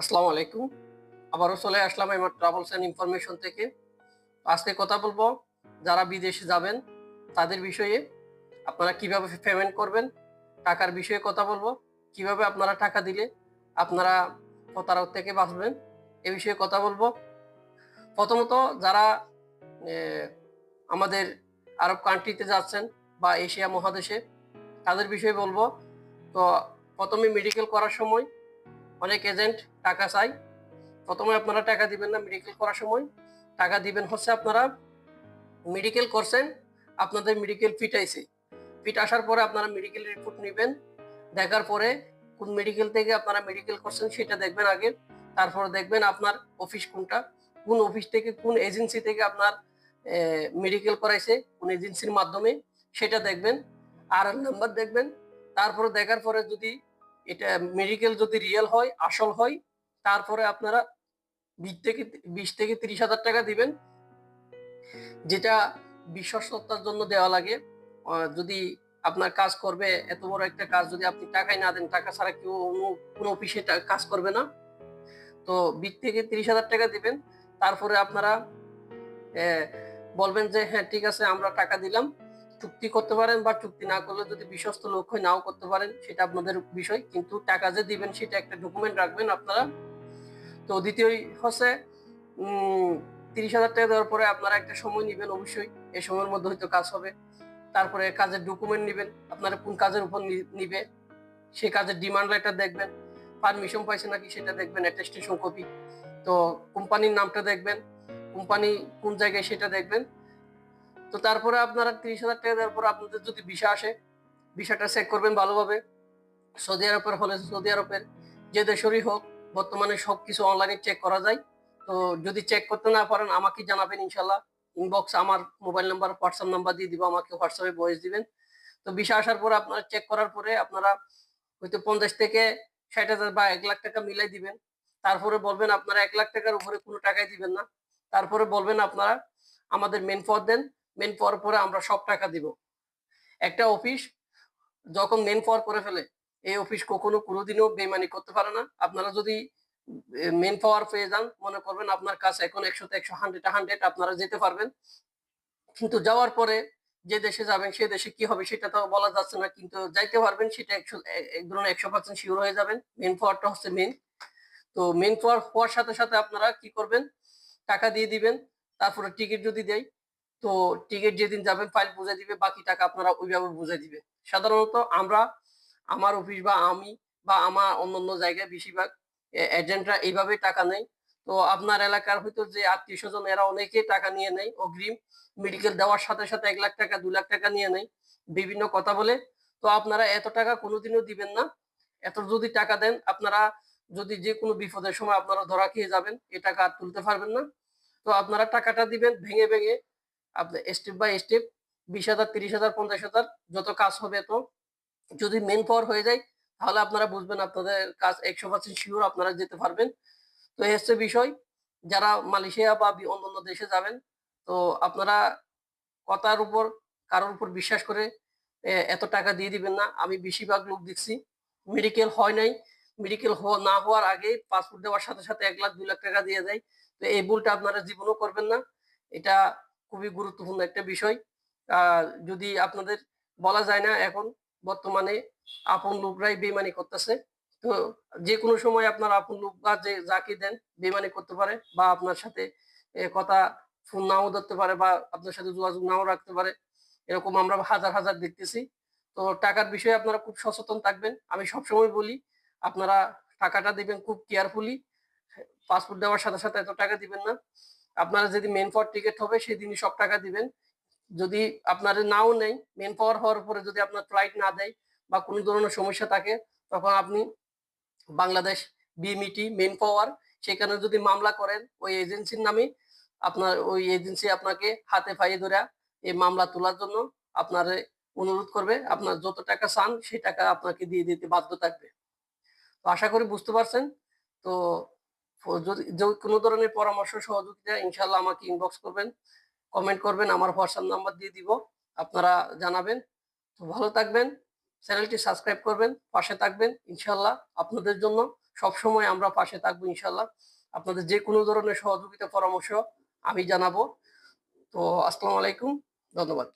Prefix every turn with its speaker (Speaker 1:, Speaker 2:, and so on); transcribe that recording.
Speaker 1: আসসালামু আলাইকুম। আবারও চলে আসলাম আমার ট্রাভেলস অ্যান্ড ইনফরমেশন থেকে। আজকে কথা বলব, যারা বিদেশে যাবেন, তাদের বিষয়ে আপনারা কীভাবে পেমেন্ট করবেন, টাকার বিষয়ে কথা বলব, কীভাবে আপনারা টাকা দিলে আপনারা প্রতারক থেকে বাঁচবেন, এ বিষয়ে কথা বলব। প্রথমত যারা আমাদের আরব কান্ট্রিতে যাচ্ছেন বা এশিয়া মহাদেশে, তাদের বিষয়ে বলব। তো প্রথমে মেডিকেল করার সময় অনেক এজেন্ট টাকা চাই। প্রথমে আপনারা টাকা দিবেন না মেডিকেল করার সময়। টাকা দিবেন হচ্ছে আপনারা মেডিকেল করছেন, আপনাদের মেডিকেল ফিট আইছে। ফিট আসার পরে আপনারা মেডিকেল রিপোর্ট নেবেন। দেখার পরে কোন মেডিকেল থেকে আপনারা মেডিকেল করছেন সেটা দেখবেন আগে। তারপর দেখবেন আপনার অফিস কোনটা, কোন অফিস থেকে কোন এজেন্সি থেকে আপনার মেডিকেল করাইছে, কোন এজেন্সির মাধ্যমে সেটা দেখবেন। আর নাম্বার দেখবেন। তারপরে দেখার পরে যদি এটা মেডিকেল যদি রিয়েল হয়, আসল হয়, তারপরে আপনারা বিশ থেকে বিশ থেকে তিরিশ হাজার টাকা দিবেন। যেটা বিশ্বস্ততার জন্য দেওয়া লাগে। যদি আপনার কাজ করবে, এত বড় একটা কাজ যদি আপনি টাকাই না দেন, টাকা ছাড়া কেউ অন্য কোনো অফিসে কাজ করবে না। তো বিশ থেকে তিরিশ হাজার টাকা দিবেন। তারপরে আপনারা বলবেন যে হ্যাঁ ঠিক আছে, আমরা টাকা দিলাম। চুক্তি করতে পারেন বা চুক্তি না করলে যদি বিশ্বস্ত লোক হয় নাও করতে পারেন, সেটা আপনাদের বিষয়। কিন্তু টাকা যে দিবেন, সেটা একটা ডকুমেন্ট রাখবেন আপনারা। তো দ্বিতীয় হচ্ছে তিরিশ হাজার টাকা দেওয়ার পরে আপনারা একটা সময় নেবেন অবশ্যই। এই সময়ের মধ্যে হয়তো কাজ হবে। তারপরে কাজের ডকুমেন্ট নেবেন। আপনারা কোন কাজের উপর নিবে? সেই কাজের ডিমান্ড লেটার দেখবেন। পারমিশন পাইছে নাকি সেটা দেখবেন অ্যাটেস্টেশন কপি তো কোম্পানির নামটা দেখবেন। কোম্পানি কোন জায়গায় সেটা দেখবেন। তো তারপরে আপনারা তিরিশ হাজার টাকা দেওয়ার পর আপনাদের যদি ভিসা আসে, ভিসাটা চেক করবেন ভালোভাবে। সৌদি আরবের হলে সৌদি আরবের যে দেশেরই হোক, বর্তমানে সব কিছু অনলাইনে চেক করা যায়। তো যদি চেক করতে না পারেন, আমাকে জানাবেন ইনশাল্লাহ ইনবক্স আমার মোবাইল নাম্বার হোয়াটসঅ্যাপ নাম্বার দিয়ে দিব, আমাকে হোয়াটসঅ্যাপে ভয়েস দিবেন। তো ভিসা আসার পরে আপনারা চেক করার পরে আপনারা হয়তো পঞ্চাশ থেকে ষাট হাজার বা এক লাখ টাকা মিলাই দিবেন। তারপরে বলবেন আপনারা এক লাখ টাকার উপরে কোনো টাকাই দিবেন না। তারপরে বলবেন আপনারা আমাদের মেন পদ দেন। মেন পাওয়ার পরে আমরা সব টাকা দিব। একটা অফিস যখন মেন পাওয়ার করে ফেলে, এই অফিস কখনো কোনোদিনও বেমানি করতে পারে না। আপনারা যদি মেন পাওয়ার পেয়ে যান, মনে করবেন আপনার কাছে এখন একশোতে একশো হান্ড্রেড হান্ড্রেড আপনারা যেতে পারবেন। কিন্তু যাওয়ার পরে যে দেশে যাবেন, সে দেশে কি হবে সেটা তো বলা যাচ্ছে না, কিন্তু যাইতে পারবেন, সেটা একশো এক ধরনের একশো পার্সেন্ট শিওর হয়ে যাবেন। মেন পাওয়ারটা হচ্ছে মেন তো মেন পাওয়ার হওয়ার সাথে সাথে আপনারা কি করবেন? টাকা দিয়ে দিবেন, তারপরে টিকিট যদি দেয় তো টিকিট যেদিন যাবেন ফাইল বুঝে দিবে, বাকি টাকা আপনারা ওইভাবে বুঝে দিবে। সাধারণত আমরা, আমার অফিস বা আমি বা আমার অন্যান্য জায়গায় বেশিরভাগ এজেন্টরা এইভাবে টাকা নেয়। তো আপনার এলাকার হয়তো যে আত্মীয় স্বজন, এরা অনেকে টাকা নিয়ে নেয় অগ্রিম। মেডিকেল দেওয়ার সাথে সাথে এক লাখ টাকা, দু লাখ টাকা নিয়ে নেয়। বিভিন্ন কথা বলে। তো আপনারা এত টাকা কোনোদিনও দিবেন না। এত যদি টাকা দেন, আপনারা যদি যে কোনো বিপদের সময় আপনারা ধরা খেয়ে যাবেন, এ টাকা আর তুলতে পারবেন না। তো আপনারা টাকাটা দিবেন ভেঙে ভেঙে। আপনার স্টেপ বাই স্টেপ বিশ হাজার, তিরিশ হাজার, পঞ্চাশ হাজার যত কাজ হবে তো যদি মেন পাওয়ার হয়ে যায়, তাহলে আপনারা বুঝবেন আপনাদের কাজ একশো পার্সেন্ট শিওর আপনারা যেতে পারবেন। তো এই হচ্ছে বিষয়। যারা মালয়েশিয়া বা বি- অন্যান্য দেশে যাবেন, তো আপনারা কথার উপর, কারোর উপর বিশ্বাস করে এত টাকা দিয়ে দিবেন না। আমি বেশিরভাগ লোক দেখছি মেডিকেল হয় নাই। মেডিকেল না হওয়ার আগে পাসপোর্ট দেওয়ার সাথে সাথে এক লাখ, দুই লাখ টাকা দিয়ে দেয়। তো এই ভুলটা আপনারা জীবনও করবেন না। এটা খুবই গুরুত্বপূর্ণ একটা বিষয়। যদি আপনাদের বলা যায় না, এখন বর্তমানে আপন লোকরাই বেমানি করতেছে। তো যে কোনো সময় আপনার আপন লোক বা যে যাকে দেন বেমানি করতে পারে বা আপনার সাথে কথা ফোন নাও ধরতে পারে বা আপনার সাথে যোগাযোগ নাও রাখতে পারে। এরকম আমরা হাজার হাজার দেখতেছি। তো টাকার বিষয়ে আপনারা খুব সচেতন থাকবেন। আমি সবসময় বলি, আপনারা টাকাটা দিবেন খুব কেয়ারফুলি পাসপোর্ট দেওয়ার সাথে সাথে এত টাকা দিবেন না। আপনারা যদি মেন পাওয়ার টিকিট হবে সেদিনই সব টাকা দিবেন। যদি আপনার নাও নেই মেন পাওয়ার হওয়ার পরে যদি আপনার ফ্লাইট না দেয় বা কোনো ধরনের সমস্যা থাকে, তখন আপনি বাংলাদেশ বিএমইটি মেন পাওয়ার সেখানে যদি মামলা করেন, ওই এজেন্সির নামে আপনার, ওই এজেন্সি আপনাকে হাতে পাইয়ে ধরে এই মামলা তোলার জন্য আপনার অনুরোধ করবে। আপনার যত টাকা চান, সেই টাকা আপনাকে দিয়ে দিতে বাধ্য থাকবে। তো আশা করি বুঝতে পারছেন। তো যদি কোনো ধরনের পরামর্শ, সহযোগিতা ইনশাল্লাহ আমাকে ইনবক্স করবেন কমেন্ট করবেন, আমার হোয়াটসঅ্যাপ নাম্বার দিয়ে দিব, আপনারা জানাবেন। তো ভালো থাকবেন, চ্যানেলটি সাবস্ক্রাইব করবেন, পাশে থাকবেন ইনশাল্লাহ আপনাদের জন্য সবসময় আমরা পাশে থাকব ইনশাল্লাহ আপনাদের যে কোনো ধরনের সহযোগিতা, পরামর্শ আমি জানাব। তো আসসালামু আলাইকুম, ধন্যবাদ।